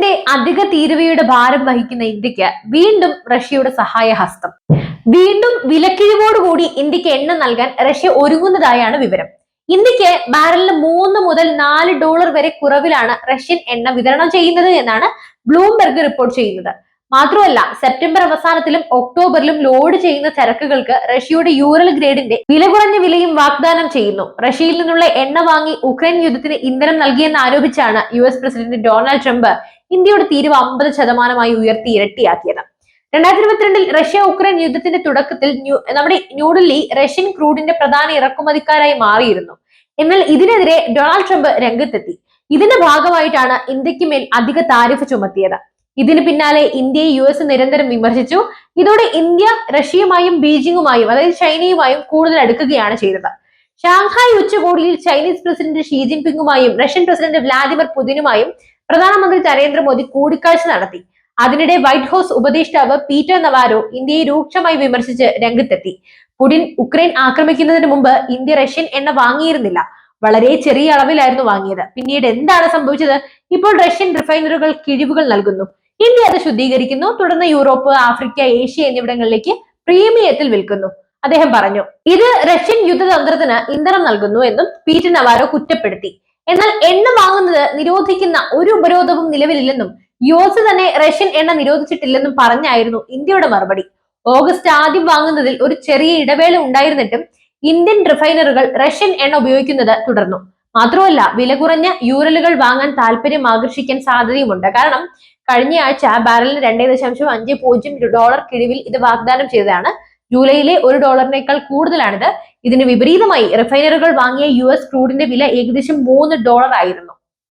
യുഎസിന്റെ അധിക തീരുവയുടെ ഭാരം വഹിക്കുന്ന ഇന്ത്യയ്ക്ക് വീണ്ടും റഷ്യയുടെ സഹായഹസ്തം. വീണ്ടും വിലക്കിഴിവോടുകൂടി ഇന്ത്യയ്ക്ക് എണ്ണ നൽകാൻ റഷ്യ ഒരുങ്ങുന്നതായാണ് വിവരം. ഇന്ത്യയ്ക്ക് ബാരലിന് മൂന്ന് മുതൽ നാല് ഡോളർ വരെ കുറവിലാണ് റഷ്യൻ എണ്ണ വിതരണം ചെയ്യുന്നത് എന്നാണ് ബ്ലൂംബെർഗ് റിപ്പോർട്ട് ചെയ്യുന്നത്. മാത്രമല്ല സെപ്റ്റംബർ അവസാനത്തിലും ഒക്ടോബറിലും ലോഡ് ചെയ്യുന്ന ചരക്കുകൾക്ക് റഷ്യയുടെ യൂറൽ ഗ്രേഡിന്റെ വില കുറഞ്ഞ വിലയും വാഗ്ദാനം ചെയ്യുന്നു. റഷ്യയിൽ നിന്നുള്ള എണ്ണ വാങ്ങി ഉക്രൈൻ യുദ്ധത്തിന് ഇന്ധനം നൽകിയെന്ന് ആരോപിച്ചാണ് U S president Donald Trump ഇന്ത്യയുടെ തീരുവ അമ്പത് ശതമാനമായി ഉയർത്തി ഇരട്ടിയാക്കിയത്. രണ്ടായിരത്തി ഇരുപത്തിരണ്ടിൽ റഷ്യ ഉക്രൈൻ യുദ്ധത്തിന്റെ തുടക്കത്തിൽ നമ്മുടെ ന്യൂഡൽഹി റഷ്യൻ ക്രൂഡിന്റെ പ്രധാന ഇറക്കുമതിക്കാരായി മാറിയിരുന്നു. എന്നാൽ ഇതിനെതിരെ ഡൊണാൾഡ് ട്രംപ് രംഗത്തെത്തി. ഇതിന്റെ ഭാഗമായിട്ടാണ് ഇന്ത്യയ്ക്ക് മേൽ അധിക താരിഫ് ചുമത്തിയത്. ഇതിന് പിന്നാലെ ഇന്ത്യയെ യു എസ് നിരന്തരം വിമർശിച്ചു. ഇതോടെ ഇന്ത്യ റഷ്യയുമായും ബീജിംഗുമായും അതായത് ചൈനയുമായും കൂടുതൽ അടുക്കുകയാണ് ചെയ്തത്. ഷാങ്ഹായ് ഉച്ചകോടിയിൽ ചൈനീസ് പ്രസിഡന്റ് ഷീ ജിൻപിങ്ങുമായും റഷ്യൻ പ്രസിഡന്റ് വ്ലാദിമിർ പുതിനുമായും പ്രധാനമന്ത്രി നരേന്ദ്രമോദി കൂടിക്കാഴ്ച നടത്തി. അതിനിടെ വൈറ്റ് ഹൌസ് ഉപദേഷ്ടാവ് പീറ്റർ നവാരോ ഇന്ത്യയെ രൂക്ഷമായി വിമർശിച്ച് രംഗത്തെത്തി. പുടിൻ ഉക്രൈൻ ആക്രമിക്കുന്നതിന് മുമ്പ് ഇന്ത്യ റഷ്യൻ എണ്ണ വാങ്ങിയിരുന്നില്ല. വളരെ ചെറിയ അളവിലായിരുന്നു വാങ്ങിയത്. പിന്നീട് എന്താണ് സംഭവിച്ചത്? ഇപ്പോൾ റഷ്യൻ റിഫൈനറികൾ കിഴിവുകൾ നൽകുന്നു. ഇന്ത്യ അത് ശുദ്ധീകരിക്കുന്നു. തുടർന്ന് യൂറോപ്പ് ആഫ്രിക്ക ഏഷ്യ എന്നിവിടങ്ങളിലേക്ക് പ്രീമിയത്തിൽ വിൽക്കുന്നു. അദ്ദേഹം പറഞ്ഞു ഇത് റഷ്യൻ യുദ്ധതന്ത്രത്തിന് ഇന്ധനം നൽകുന്നു എന്നും പീറ്റർ നവാരോ കുറ്റപ്പെടുത്തി. എന്നാൽ എണ്ണ വാങ്ങുന്നത് നിരോധിക്കുന്ന ഒരു ഉപരോധവും നിലവിലില്ലെന്നും യു എസ് തന്നെ റഷ്യൻ എണ്ണ നിരോധിച്ചിട്ടില്ലെന്നും പറഞ്ഞായിരുന്നു ഇന്ത്യയുടെ മറുപടി. ഓഗസ്റ്റ് ആദ്യം വാങ്ങുന്നതിൽ ഒരു ചെറിയ ഇടവേള ഉണ്ടായിരുന്നിട്ടും ഇന്ത്യൻ റിഫൈനറുകൾ റഷ്യൻ എണ്ണ ഉപയോഗിക്കുന്നത് തുടർന്നു. മാത്രമല്ല വില കുറഞ്ഞ യൂറലുകൾ വാങ്ങാൻ താല്പര്യം ആകർഷിക്കാൻ സാധ്യതയുമുണ്ട്. കാരണം കഴിഞ്ഞ ആഴ്ച ബാരലിന് രണ്ടേ ദശാംശം അഞ്ച് പൂജ്യം ഡോളർ കിഴിവിൽ ഇത് വാഗ്ദാനം ചെയ്തതാണ്. ജൂലൈയിലെ ഒരു ഡോളറിനേക്കാൾ കൂടുതലാണിത്. ഇതിന് വിപരീതമായി റിഫൈനറുകൾ വാങ്ങിയ യു എസ് ക്രൂഡിന്റെ വില ഏകദേശം മൂന്ന് ഡോളർ ആയിരുന്നു.